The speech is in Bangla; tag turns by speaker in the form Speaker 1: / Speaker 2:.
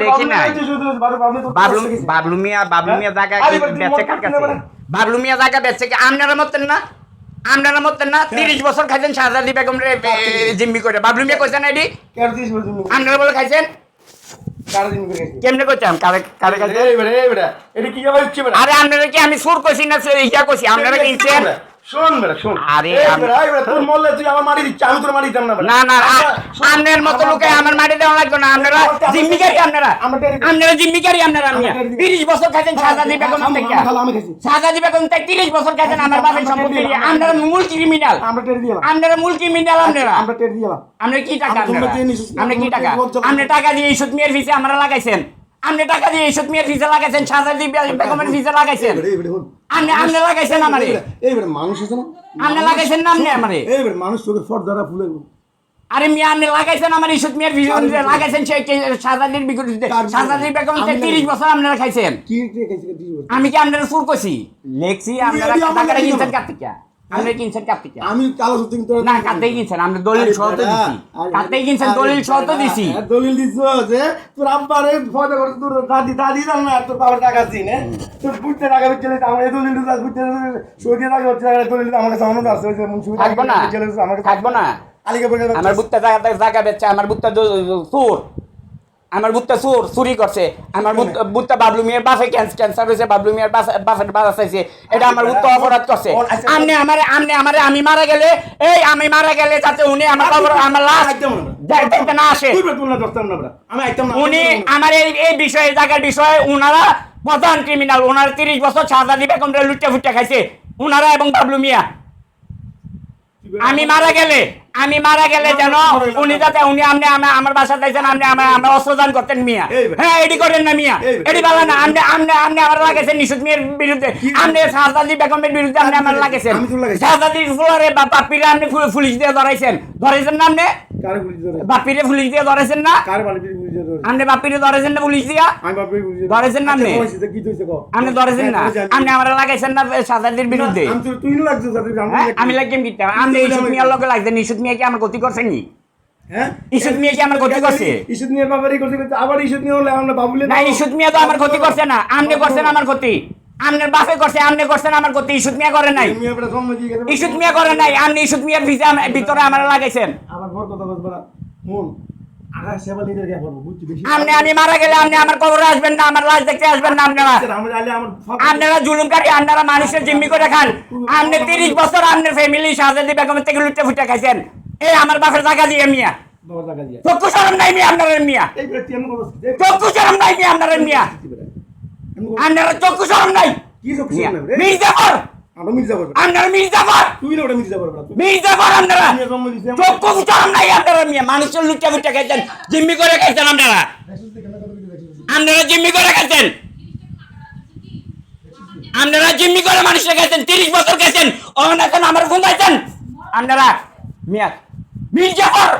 Speaker 1: লেখি নাই
Speaker 2: বাবলু
Speaker 1: মিয়া বাবলু মিয়া জায়গা বেচে কার কাছে
Speaker 2: না মানে?
Speaker 1: বাবলু মিয়া জায়গা বেচে কি আপনারা মতেন না আপনারা মতেন না তিরিশ বছর খাইছেন শাহজাদি বেগম রে জিম্মি করে বাবলু মিয়া কইছেন এডি? আপনারা বলে খাইছেন কেমনে কারে কারে আরে আপনারা কি আমি সুর কইছি না ইয়া কইছি আপনারা কিনছেন
Speaker 2: শোন বেটা, শোন।
Speaker 1: আরে
Speaker 2: এই
Speaker 1: আমি-
Speaker 2: বেটা, এই বেটা, তোর মরলে তুই আমার মারি দিচ্ছিস, আমি তোর মারি দিতাম না
Speaker 1: না না
Speaker 2: আমরা- শোন,
Speaker 1: আপনার মতো লোকে আমার মাটি দেওয়া লাগবে না আপনারা জিম্মিকারি আপনারা।
Speaker 2: আমরা
Speaker 1: আপনারা জিম্মিকারি আপনারা আমি
Speaker 2: আমরা টেরি দিই।
Speaker 1: তিরিশ বছর খাইছেন শাহজাদি বেগম থেকে।
Speaker 2: আমি খালা, আমি খাইছি।
Speaker 1: শাহজাদি বেগম থেকে তিরিশ বছর খাইছেন আমার বাপের সম্পত্তি আপনারা মূল ক্রিমিনাল
Speaker 2: আমরা টেরি দিলাম।
Speaker 1: আপনারা মূল ক্রিমিনাল আপনারা।
Speaker 2: আমরা টেরি দিলাম।
Speaker 1: আপনি কি টাকা আপনারা? কি টাকা। আপনি টাকা দিয়ে ইসুত মিয়ার ফিসে আমরা লাগাইছেন। আপনি টাকা দিয়ে ইসুত মিয়ার ফিসে লাগাইছেন শাহজাদি বে- বেগমের ফিসে লাগাইছেন। আপনি আপনি লাগাইছেন আমারে
Speaker 2: এই বেটা, মানুষ আছে না?
Speaker 1: আপনি লাগাইছেন না আপনি আমারে
Speaker 2: এই বেটা, মানুষ চোখের ফর্দাটা ফুলে গেল।
Speaker 1: আরে মিয়া আপনি লাগাইছেন আমার ইসুত মিয়ার
Speaker 2: আরে
Speaker 1: লাগাইছেন সেই শাহজাদির বিকুটিতে
Speaker 2: কার বিকুটিতে?
Speaker 1: শাহজাদি বেগম
Speaker 2: আমি
Speaker 1: তিরিশ বছর আপনারা খাইছেন আমি কি আপনারা সুর করছি লেখছি আপনারা টাকাটা কিনছেন
Speaker 2: না।
Speaker 1: থেকে কিনছেন কার থেকে?
Speaker 2: আমি কালো কিন্তু
Speaker 1: না কিনছেন আমরা দলিল
Speaker 2: আরে
Speaker 1: সহ তো দিছি। কিনছেন দলিল সহ তো দিছি।
Speaker 2: দলিল দিছ যে তোর আব্বারে ফয়দা করে তোর দাদি দাদি জান না তোর বাবার টাকা দিন তোর বুঝতে টাকা বিচলে আমার এই দলিল দিছ বুঝতে সৌদি টাকা হচ্ছে দলিল আমার কাছে আছে ওই যে মুন্সি
Speaker 1: থাকব না থাকব না। আমার বুত্তা জায়গা জায়গা বেচছে আমার বুত্তা চোর। আমার বুত্তা চোর চুরি করছে। আমার বুত্তা- বুত্তা বাবলু মিয়ার বাসে ক্যান্সার হয়েছে বাবলু মিয়ার বাসে বাসা চাইছে। এটা আমার বুত্তা অপরাধ করছে। আমনে আমারে আমনে আমারে আমি মারা গেলে এই আমি মারা গেলে যাতে উনি আমার আমার লাশ দেখতে না আসে। উনি আমার এই এই বিষয়ে জায়গার বিষয়ে উনারা প্রধান ক্রিমিনাল উনারা তিরিশ বছর শাহজাদি বেগম লুটে ফুটে খাইছে। উনারা এবং বাবলু মিয়া। আমি মারা গেলে আমি মারা গেলে যেন উনি যাতে উনি আপনি আমে- আমার বাসা যাইছেন আপনি আমার আমরা অস্ত্রদান করতেন মিয়া। হ্যাঁ এডি করেন না মিয়া। এডি বলেন না আপনি আপনি আপনি আমার লাগেছেন নিশুদ মিয়ার বিরুদ্ধে। আপনি শাহজাদি বেগমের বিরুদ্ধে আপনি আমার
Speaker 2: লাগেছেন।
Speaker 1: শাহজাদি ফুলারে বা পাপিরা আপনি পুলিশ দিয়ে ধরাইছেন। ধরাইছেন না আপনি বাপিরে পুলিশ দিয়ে ধরাইছেন না?
Speaker 2: কারে বাড়ি পুলিশ ধরে?
Speaker 1: আপনি বাপিরে ধরেছেন না পুলিশ দিয়া?
Speaker 2: আমি বাপরে পুলিশ
Speaker 1: ধরেছেন না আপনি?
Speaker 2: আচ্ছা,
Speaker 1: ধরেছেন না? আপনি আমার লাগাইছেন না শাহজাদির বিরুদ্ধে?
Speaker 2: আমি
Speaker 1: হ্যাঁ কিনতে আপনি মিয়ার লোকে লাগছেন। মিয়া কি আমার ক্ষতি করছেন নি?
Speaker 2: হ্যাঁ?
Speaker 1: ইসুত মিয়া কি আমার ক্ষতি করছে?
Speaker 2: আবার হলে আমরা বাবুলে
Speaker 1: না মিয়া তো আমার ক্ষতি করছে না। আপনি করছেন আমার ক্ষতি। আপনার বাপে করছে আপনি করছেন আমার ক্ষতি ইসুত মিয়া করে নাই ইসুত মিয়া করে নাই আপনি ইসুত মিয়ার ভিসা ভিতরে আমার লাগাইছেন
Speaker 2: আবার বড় কথা বলব মন আগা সেবা লিডার কে করব বুঝছি বেশি
Speaker 1: আপনি আমি মারা গেলে আপনি আমার কবরে আসবেন না আমার লাশ দেখতে আসবেন না আপনারা
Speaker 2: আমরা আমার
Speaker 1: আপনারা জুলুমকারী আপনারা মানুষের জিম্মি করে খান আপনি তিরিশ বছর আপনার ফ্যামিলি শাহজাদি বেগমের থেকে লুটে ফুটে খাইছেন এই আমার বাপের জায়গা দিয়ে মিয়া চক্ষু শরম নাই মিয়া আপনার মিয়া চক্ষু শরম নাই মিয়া আপনার মিয়া আপনারা চক্ষু শরম নাই।
Speaker 2: কি সব
Speaker 1: মিয়া
Speaker 2: শুনলাম
Speaker 1: মির্জাফর।
Speaker 2: আমরা মির্জা
Speaker 1: আপনারা মির্জাফর।
Speaker 2: তুই না ওটা
Speaker 1: মির্জাফর আপনারা চক্ষু নাই আপনারা মিয়া। মানুষের লুটে ফুটে খাইছেন। জিম্মি করে খাইছেন আপনারা আপনারা জিম্মি করে খাইছেন। আপনারা জিম্মি করে মানুষের খাইছেন। তিরিশ বছর খাইছেন। অন এখন আমার ঘুমাইছেন আপনারা মিয়া মির্জাফর।